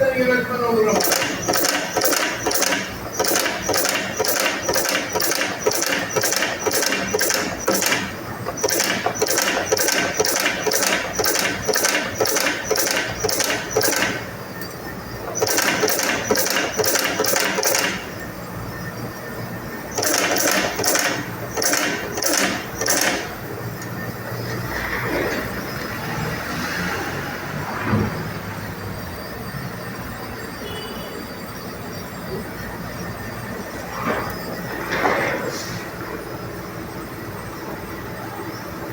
ben yönetmen olurum.